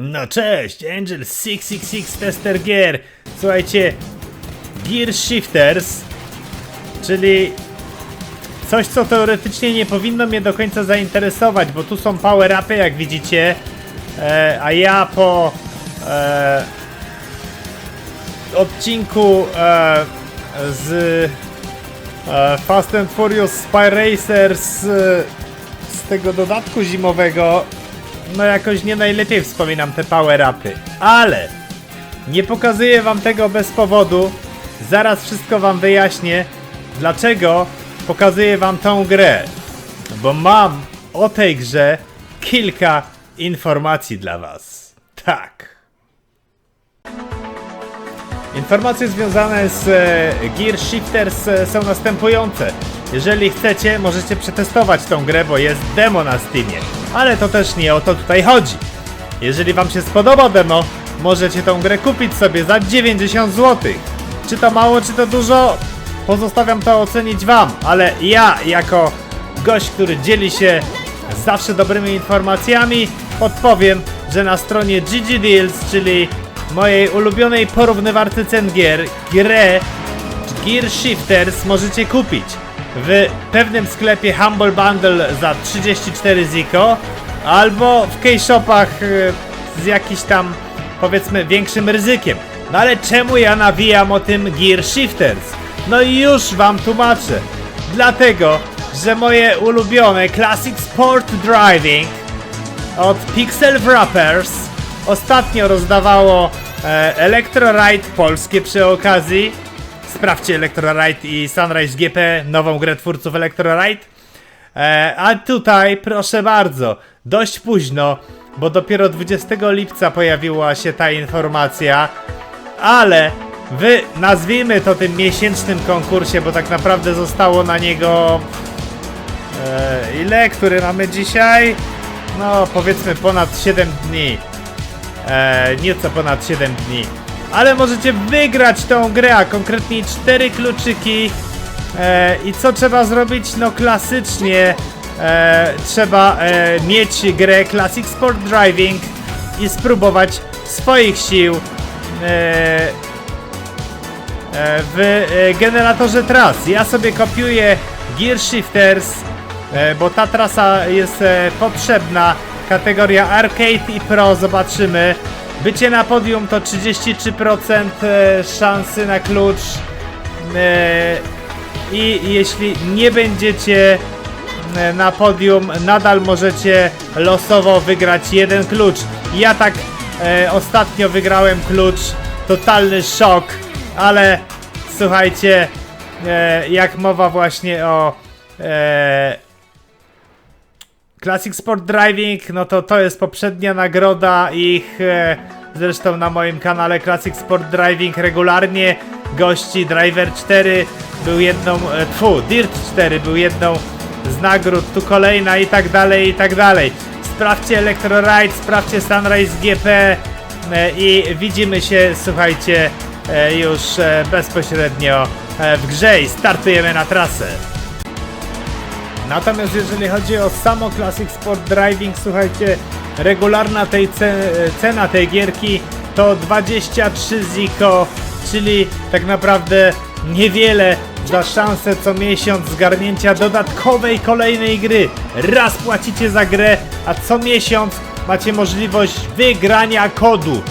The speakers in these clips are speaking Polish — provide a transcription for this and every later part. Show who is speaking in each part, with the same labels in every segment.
Speaker 1: No cześć, Angel 666 Tester Gear. Słuchajcie, Gear Shifters, czyli coś, co teoretycznie nie powinno mnie do końca zainteresować, bo tu są power-upy, jak widzicie, e, a ja po e, odcinku e, z e, Fast and Furious Spy Racers e, z tego dodatku zimowego no jakoś nie najlepiej wspominam te power-upy, ale nie pokazuję wam tego bez powodu. Zaraz wszystko wam wyjaśnię, dlaczego pokazuję wam tą grę. Bo mam o tej grze kilka informacji dla was. Tak. Informacje związane z e, Gear Shifters e, są następujące. Jeżeli chcecie, możecie przetestować tą grę, bo jest demo na Steamie. Ale to też nie o to tutaj chodzi. Jeżeli wam się spodoba demo, możecie tą grę kupić sobie za 90 zł. Czy to mało, czy to dużo? Pozostawiam to ocenić wam, ale ja jako gość, który dzieli się zawsze dobrymi informacjami, podpowiem, że na stronie GG Deals, czyli mojej ulubionej porównywarce cen gier, grę Gear Shifters możecie kupić w pewnym sklepie Humble Bundle za 34 ziko albo w K-Shopach y, z jakiś tam powiedzmy większym ryzykiem. No ale czemu ja nawijam o tym Gear Shifters? No i już wam tłumaczę. Dlatego, że moje ulubione Classic Sport Driving od Pixel Wrappers ostatnio rozdawało e, Electro Ride polskie przy okazji. Sprawdźcie Electro Ride i Sunrise GP, nową grę twórców Electro Ride. E, a tutaj, proszę bardzo, dość późno, bo dopiero 20 lipca pojawiła się ta informacja, ale wy nazwijmy to tym miesięcznym konkursie, bo tak naprawdę zostało na niego e, ile, który mamy dzisiaj? No, powiedzmy ponad 7 dni. E, nieco ponad 7 dni. Ale możecie wygrać tą grę, a konkretnie 4 kluczyki. E, I co trzeba zrobić? No klasycznie e, trzeba e, mieć grę Classic Sport Driving i spróbować swoich sił e, e, w e, generatorze tras. Ja sobie kopiuję Gear Shifters, e, bo ta trasa jest potrzebna. Kategoria Arcade i Pro, zobaczymy. Bycie na podium to 33% e, szansy na klucz. E, I jeśli nie będziecie e, na podium, nadal możecie losowo wygrać jeden klucz. Ja tak ostatnio wygrałem klucz, totalny szok, ale słuchajcie, jak mowa właśnie o Classic Sport Driving, no to to jest poprzednia nagroda ich, e, zresztą na moim kanale Classic Sport Driving regularnie gości Driver 4 był jedną, e, tfu, Dirt 4 był jedną z nagród, tu kolejna i tak dalej, i tak dalej. Sprawdźcie Electro Ride, sprawdźcie Sunrise GP e, i widzimy się, słuchajcie, już bezpośrednio w grze i startujemy na trasę. Natomiast jeżeli chodzi o samo Classic Sport Driving, słuchajcie, regularna tej ce cena tej gierki to 23 ziko, czyli tak naprawdę niewiele za szansę co miesiąc zgarnięcia dodatkowej kolejnej gry. Raz płacicie za grę, a co miesiąc macie możliwość wygrania kodu.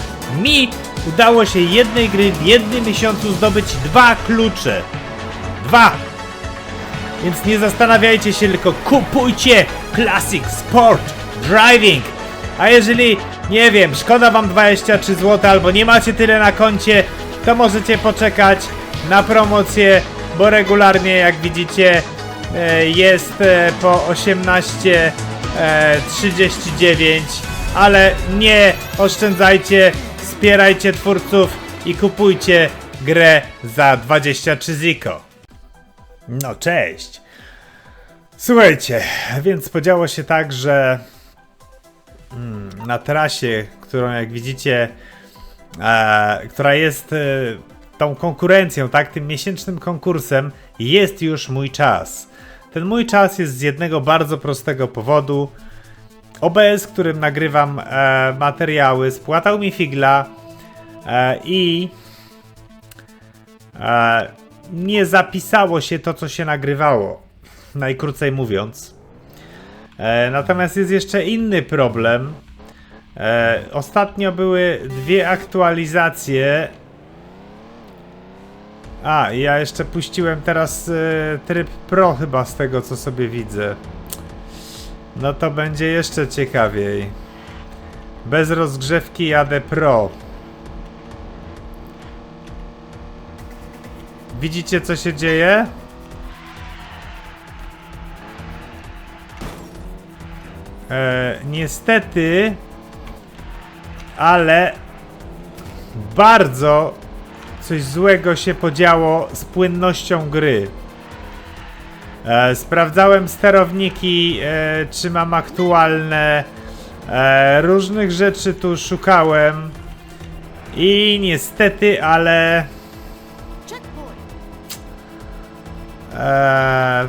Speaker 1: Mi udało się jednej gry w jednym miesiącu zdobyć dwa klucze. Dwa! Więc nie zastanawiajcie się, tylko kupujcie Classic Sport Driving. A jeżeli, nie wiem, szkoda wam 23 zł albo nie macie tyle na koncie, to możecie poczekać na promocję, bo regularnie, jak widzicie, e, jest e, po 18,39, ale nie oszczędzajcie, wspierajcie twórców i kupujcie grę za 23 ziko. No cześć. Słuchajcie, więc podziało się tak, że mm, na trasie, którą jak widzicie, e, która jest e, tą konkurencją, tak, tym miesięcznym konkursem, jest już mój czas. Ten mój czas jest z jednego bardzo prostego powodu. OBS, którym nagrywam e, materiały, spłatał mi figla e, i e, nie zapisało się to, co się nagrywało. Najkrócej mówiąc. E, natomiast jest jeszcze inny problem. E, ostatnio były dwie aktualizacje. A, ja jeszcze puściłem teraz e, tryb Pro chyba z tego co sobie widzę. No to będzie jeszcze ciekawiej. Bez rozgrzewki jadę Pro. Widzicie co się dzieje? E, niestety, ale bardzo coś złego się podziało z płynnością gry. E, sprawdzałem sterowniki, e, czy mam aktualne. E, różnych rzeczy tu szukałem. I niestety, ale. E,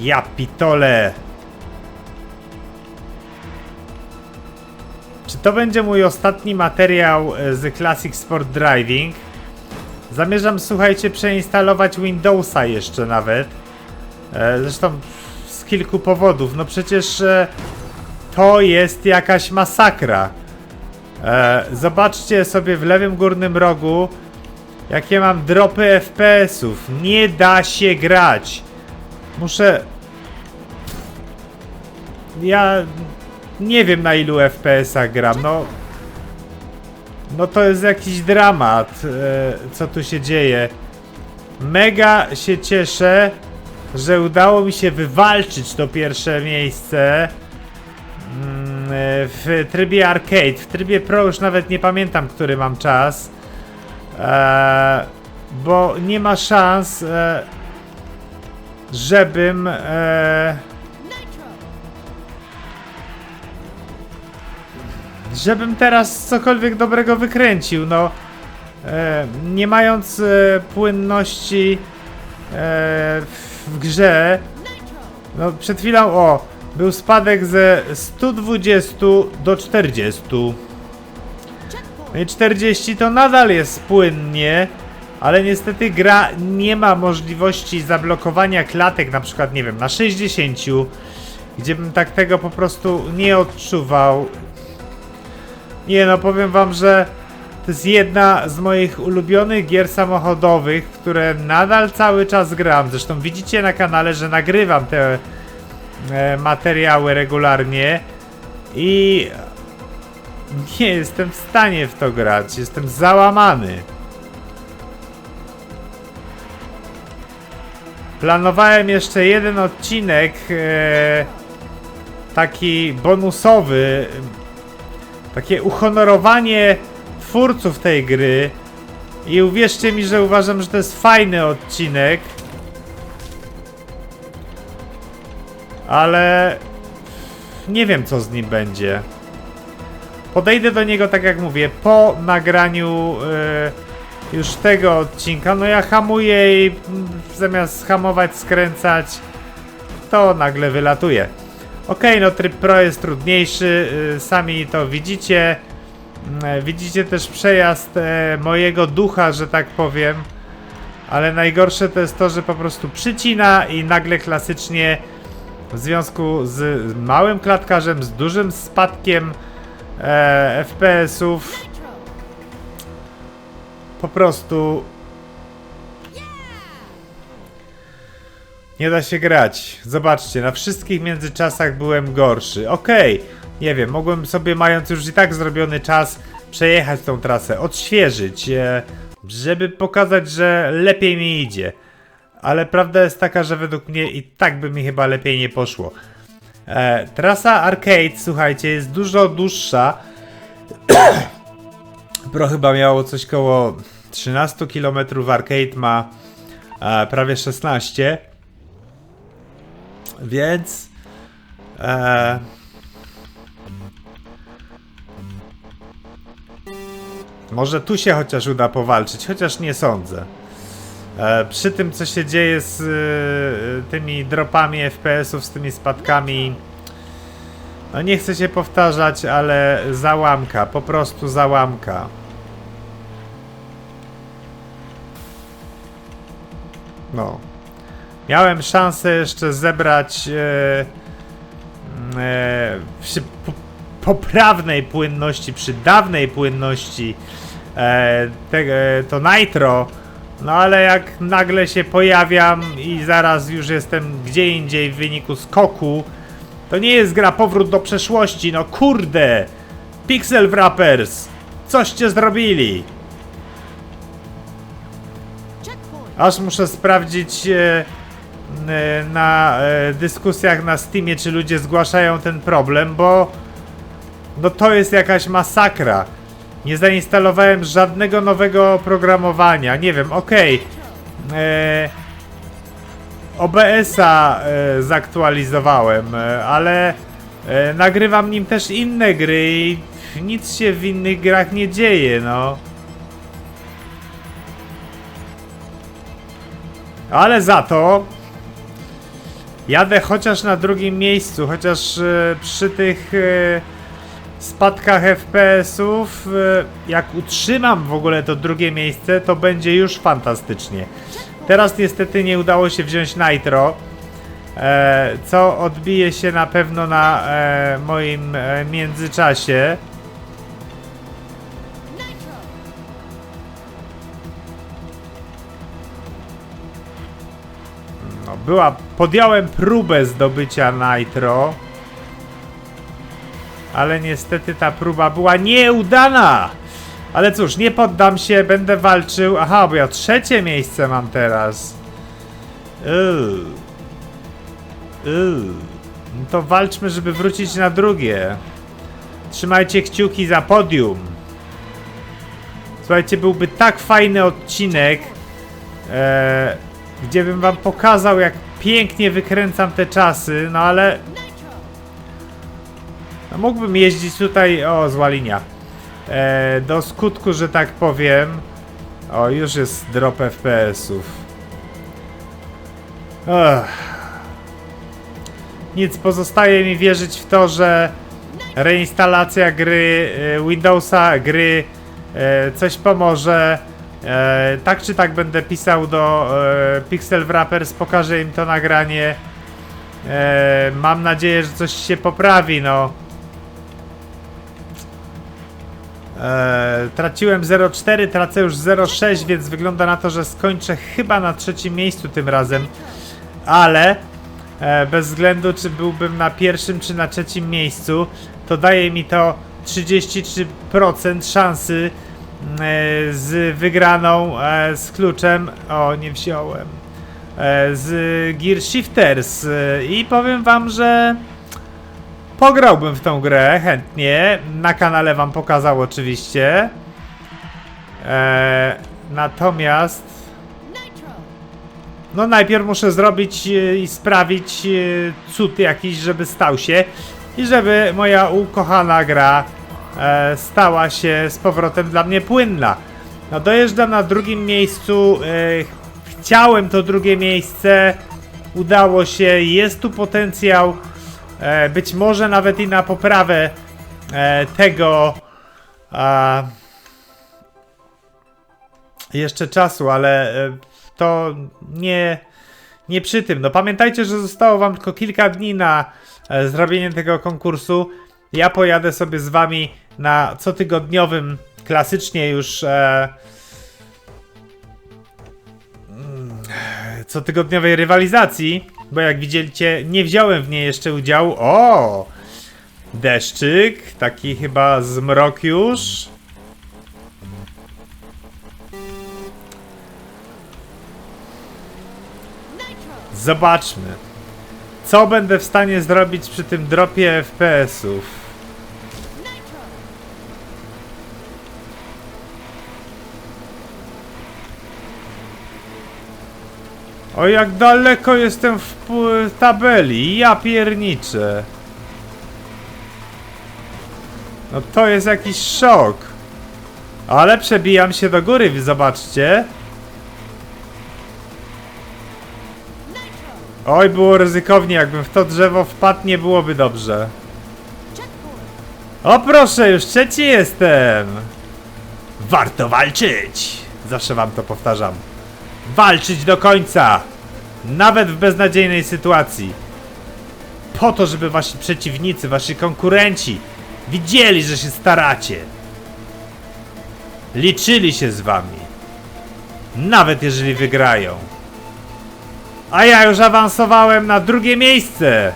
Speaker 1: ja pitole. Czy to będzie mój ostatni materiał e, z Classic Sport Driving? Zamierzam, słuchajcie, przeinstalować Windowsa jeszcze nawet. E, Zresztą z kilku powodów. No przecież e, to jest jakaś masakra. E, Zobaczcie sobie w lewym górnym rogu, jakie mam dropy FPS-ów. Nie da się grać. Muszę. Ja nie wiem na ilu FPS-ach gram. No. No to jest jakiś dramat, e, co tu się dzieje. Mega się cieszę, że udało mi się wywalczyć to pierwsze miejsce mm, e, w trybie arcade. W trybie pro już nawet nie pamiętam, który mam czas. E, bo nie ma szans, e, żebym. E, żebym teraz cokolwiek dobrego wykręcił, no e, nie mając e, płynności e, w grze,
Speaker 2: Nitro.
Speaker 1: no przed chwilą, o, był spadek ze 120 do 40. No i 40 to nadal jest płynnie, ale niestety gra nie ma możliwości zablokowania klatek, na przykład, nie wiem, na 60, gdzie bym tak tego po prostu nie odczuwał. Nie no, powiem wam, że to jest jedna z moich ulubionych gier samochodowych, które nadal cały czas gram. Zresztą widzicie na kanale, że nagrywam te e, materiały regularnie i nie jestem w stanie w to grać. Jestem załamany. Planowałem jeszcze jeden odcinek, e, taki bonusowy, takie uhonorowanie twórców tej gry. I uwierzcie mi, że uważam, że to jest fajny odcinek. Ale nie wiem, co z nim będzie. Podejdę do niego, tak jak mówię, po nagraniu e, już tego odcinka. No ja hamuję i zamiast hamować, skręcać, to nagle wylatuje. Ok, no tryb pro jest trudniejszy, y, sami to widzicie. Mm, Widzicie też przejazd e, mojego ducha, że tak powiem. Ale najgorsze to jest to, że po prostu przycina i nagle klasycznie w związku z małym klatkarzem, z dużym spadkiem e, FPS-ów po prostu nie da się grać. Zobaczcie, na wszystkich międzyczasach byłem gorszy. Okej, nie wiem, mogłem sobie mając już i tak zrobiony czas przejechać tą trasę, odświeżyć, e, żeby pokazać, że lepiej mi idzie. Ale prawda jest taka, że według mnie i tak by mi chyba lepiej nie poszło. E, trasa arcade, słuchajcie, jest dużo dłuższa. Pro chyba miało coś koło 13 km, arcade ma e, prawie 16. Więc. E, może tu się chociaż uda powalczyć, chociaż nie sądzę. E, przy tym, co się dzieje z e, tymi dropami FPS-ów, z tymi spadkami, no nie chcę się powtarzać, ale załamka, po prostu załamka. No. Miałem szansę jeszcze zebrać e, e, przy po, poprawnej płynności, przy dawnej płynności e, te, e, to nitro, no ale jak nagle się pojawiam i zaraz już jestem gdzie indziej w wyniku skoku, to nie jest gra powrót do przeszłości, no kurde! Pixel Wrappers! Coście zrobili! Aż muszę sprawdzić e, e, na e, dyskusjach na Steamie, czy ludzie zgłaszają ten problem, bo no to jest jakaś masakra. Nie zainstalowałem żadnego nowego oprogramowania. Nie wiem, okej. E, OBS-a e, zaktualizowałem, e, ale e, nagrywam nim też inne gry i nic się w innych grach nie dzieje, no. Ale za to jadę chociaż na drugim miejscu, chociaż e, przy tych e, spadkach FPS-ów, e, jak utrzymam w ogóle to drugie miejsce, to będzie już fantastycznie. Teraz niestety nie udało się wziąć Nitro, e, co odbije się na pewno na e, moim e, międzyczasie. No, była, podjąłem próbę zdobycia Nitro, ale niestety ta próba była nieudana. Ale cóż, nie poddam się, będę walczył. Aha, bo ja trzecie miejsce mam teraz. Uuu. Uuu. No to walczmy, żeby wrócić na drugie. Trzymajcie kciuki za podium. Słuchajcie, byłby tak fajny odcinek, e, gdzie bym wam pokazał, jak pięknie wykręcam te czasy, no ale. No, mógłbym jeździć tutaj, o, zła linia, e, do skutku, że tak powiem. O, już jest drop FPS-ów. Nic, pozostaje mi wierzyć w to, że reinstalacja gry, e, Windowsa, gry e, coś pomoże. E, tak czy tak będę pisał do Pixel Wrappers, pokażę im to nagranie. Mam nadzieję, że coś się poprawi, no. E, traciłem 0,4, tracę już 0,6, więc wygląda na to, że skończę chyba na trzecim miejscu tym razem. Ale e, bez względu czy byłbym na pierwszym czy na trzecim miejscu, to daje mi to 33% szansy e, z wygraną e, z kluczem. O, nie wziąłem. E, z Gear Shifters. E, I powiem wam, że pograłbym w tą grę chętnie. Na kanale wam pokazał oczywiście. E, natomiast no najpierw muszę zrobić e, i sprawić e, cud jakiś, żeby stał się i żeby moja ukochana gra e, stała się z powrotem dla mnie płynna. No dojeżdżam na drugim miejscu. Chciałem to drugie miejsce. Udało się. Jest tu potencjał. E, być może nawet i na poprawę e, tego. Jeszcze czasu, ale e, to nie, nie przy tym. No pamiętajcie, że zostało wam tylko kilka dni na e, zrobienie tego konkursu. Ja pojadę sobie z wami na cotygodniowym, klasycznie już e, mm, cotygodniowej rywalizacji, bo jak widzieliście, nie wziąłem w niej jeszcze udziału. O! Deszczyk, taki chyba zmrok już. Zobaczmy. Co będę w stanie zrobić przy tym dropie FPS-ów? O jak daleko jestem w tabeli, ja pierniczę. No to jest jakiś szok. Ale przebijam się do góry, zobaczcie. Oj, było ryzykownie, jakbym w to drzewo wpadł, nie byłoby dobrze. O proszę, już trzeci jestem! Warto walczyć! Zawsze wam to powtarzam. Walczyć do końca! Nawet w beznadziejnej sytuacji. Po to, żeby wasi przeciwnicy, wasi konkurenci widzieli, że się staracie. Liczyli się z wami. Nawet jeżeli wygrają. A ja już awansowałem na drugie miejsce.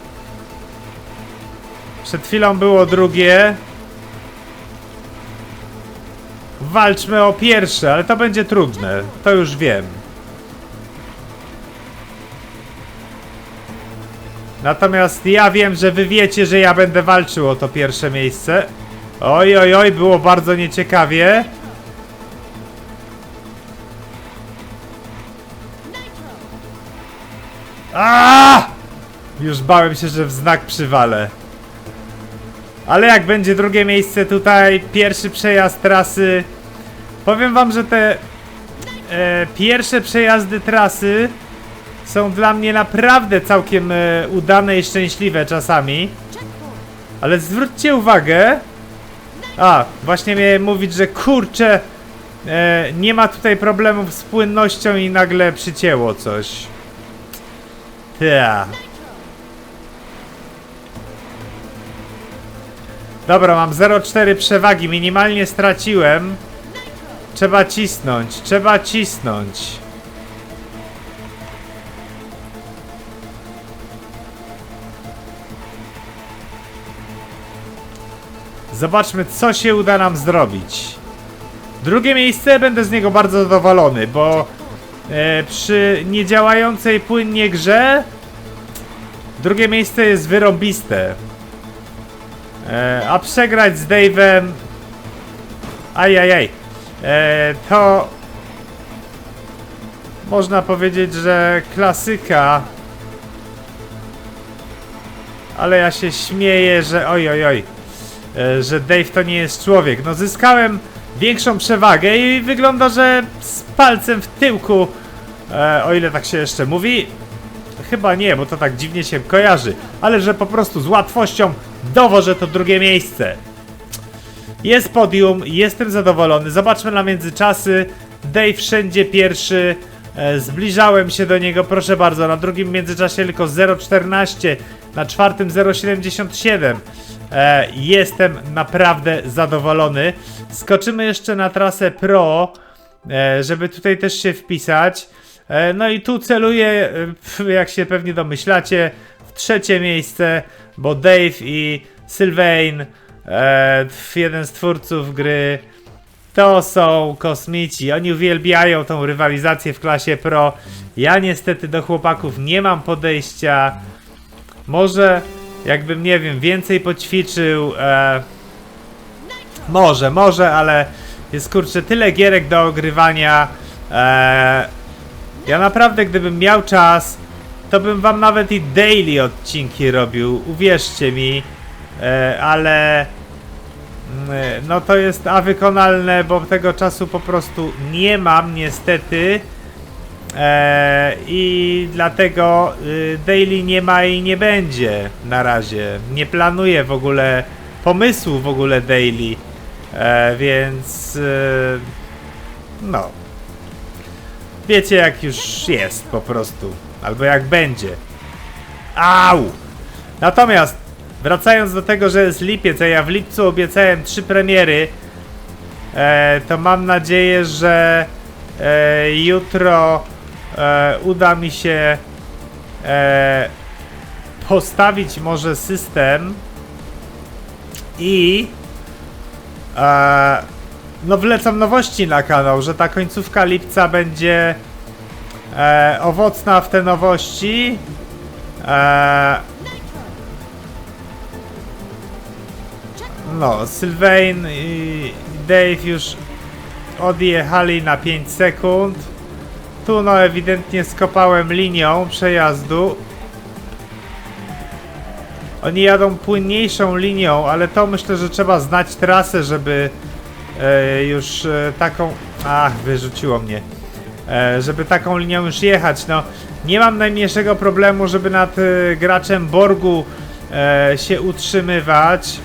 Speaker 1: Przed chwilą było drugie. Walczmy o pierwsze, ale to będzie trudne. To już wiem. Natomiast ja wiem, że wy wiecie, że ja będę walczył o to pierwsze miejsce. Oj, oj, oj, było bardzo nieciekawie. A! Już bałem się, że w znak przywalę. Ale jak będzie drugie miejsce tutaj, pierwszy przejazd trasy. Powiem wam, że te e, pierwsze przejazdy trasy są dla mnie naprawdę całkiem e, udane i szczęśliwe czasami. Ale zwróćcie uwagę. A, właśnie miałem mówić, że kurczę, e, nie ma tutaj problemów z płynnością i nagle przycięło coś. Ta. Dobra, mam 0,4 przewagi, minimalnie straciłem. Trzeba cisnąć, trzeba cisnąć. Zobaczmy, co się uda nam zrobić. Drugie miejsce, będę z niego bardzo zadowolony, bo e, przy niedziałającej płynnie grze drugie miejsce jest wyrobiste. E, a przegrać z Dave'em ajajaj e, to można powiedzieć, że klasyka ale ja się śmieję, że oj oj oj że Dave to nie jest człowiek. No zyskałem większą przewagę i wygląda, że z palcem w tyłku, e, o ile tak się jeszcze mówi, chyba nie, bo to tak dziwnie się kojarzy, ale że po prostu z łatwością dowożę to drugie miejsce. Jest podium, jestem zadowolony. Zobaczmy na międzyczasy. Dave wszędzie pierwszy. E, zbliżałem się do niego, proszę bardzo. Na drugim międzyczasie tylko 0,14, na czwartym 0,77. E, jestem naprawdę zadowolony. Skoczymy jeszcze na trasę Pro, e, żeby tutaj też się wpisać. No i tu celuję, jak się pewnie domyślacie, w trzecie miejsce, bo Dave i Sylvain, jeden z twórców gry, to są kosmici. Oni uwielbiają tą rywalizację w klasie Pro. Ja niestety do chłopaków nie mam podejścia. Może jakbym, nie wiem, więcej poćwiczył. E, może, może, ale jest kurczę tyle gierek do ogrywania. E, ja naprawdę, gdybym miał czas, to bym wam nawet i daily odcinki robił. Uwierzcie mi. E, ale. Mm, No to jest a wykonalne, bo tego czasu po prostu nie mam niestety. E, I dlatego y, daily nie ma i nie będzie na razie. Nie planuję w ogóle pomysłu w ogóle daily. E, więc y, no. Wiecie jak już jest po prostu. Albo jak będzie. Au! Natomiast wracając do tego, że jest lipiec, a ja w lipcu obiecałem trzy premiery, e, to mam nadzieję, że e, jutro e, uda mi się e, postawić może system i e, no wlecam nowości na kanał, że ta końcówka lipca będzie e, owocna w te nowości. E, no, Sylvain i Dave już odjechali na 5 sekund. Tu no ewidentnie skopałem linią przejazdu. Oni jadą płynniejszą linią, ale to myślę, że trzeba znać trasę, żeby e, już e, taką... Ach, wyrzuciło mnie. e, żeby taką linią już jechać. No, nie mam najmniejszego problemu, żeby nad e, graczem Borgu e, się utrzymywać.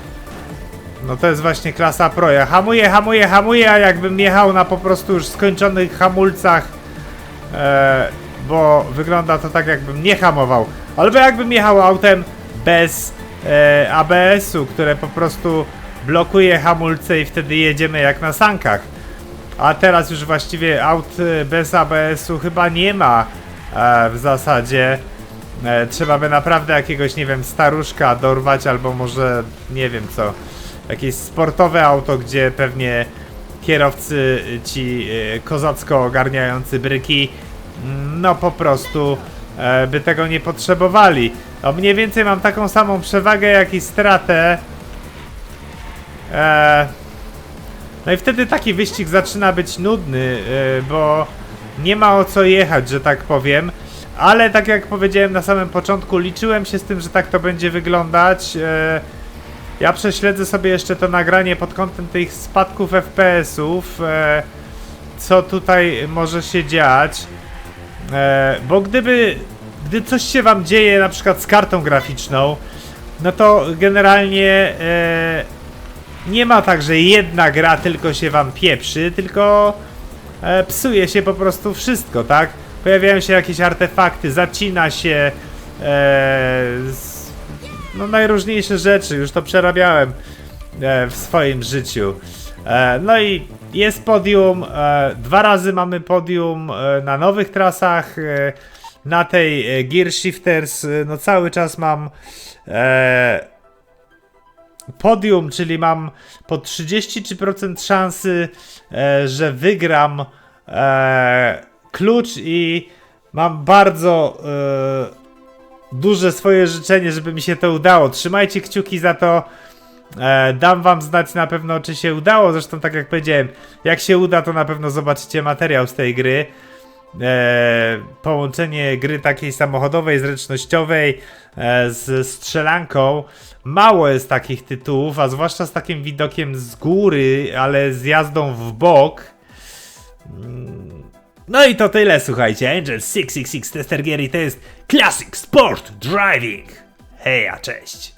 Speaker 1: No to jest właśnie klasa Pro. Ja hamuję, hamuję, hamuję, a jakbym jechał na po prostu już skończonych hamulcach, e, bo wygląda to tak jakbym nie hamował. Albo jakbym jechał autem bez e, ABS-u, które po prostu blokuje hamulce i wtedy jedziemy jak na sankach. A teraz już właściwie aut e, bez ABS-u chyba nie ma e, w zasadzie. E, trzeba by naprawdę jakiegoś, nie wiem, staruszka dorwać, albo może, nie wiem co, jakieś sportowe auto, gdzie pewnie kierowcy e, ci e, kozacko ogarniający bryki, mm, no po prostu e, by tego nie potrzebowali. No mniej więcej mam taką samą przewagę, jak i stratę. E, no i wtedy taki wyścig zaczyna być nudny, yy, bo nie ma o co jechać, że tak powiem. Ale tak jak powiedziałem na samym początku, liczyłem się z tym, że tak to będzie wyglądać. Ja prześledzę sobie jeszcze to nagranie pod kątem tych spadków FPS-ów, yy, co tutaj może się dziać. E, bo gdyby, gdy coś się wam dzieje na przykład z kartą graficzną, no to generalnie e, nie ma tak, że jedna gra tylko się wam pieprzy, tylko e, psuje się po prostu wszystko, tak? Pojawiają się jakieś artefakty, zacina się e, no najróżniejsze rzeczy, już to przerabiałem e, w swoim życiu. E, no i jest podium, e, dwa razy mamy podium na nowych trasach, na tej Gear Shifters, no cały czas mam podium, czyli mam po 33% szansy, że wygram klucz i mam bardzo duże swoje życzenie, żeby mi się to udało. Trzymajcie kciuki za to. E, dam wam znać na pewno, czy się udało. Zresztą, tak jak powiedziałem, jak się uda, to na pewno zobaczycie materiał z tej gry. E, połączenie gry takiej samochodowej, zręcznościowej e, z strzelanką. Mało jest takich tytułów, a zwłaszcza z takim widokiem z góry, ale z jazdą w bok. No i to tyle, słuchajcie. Angel 666 Tester Gier i to jest Classic Sport Driving. Heja, cześć.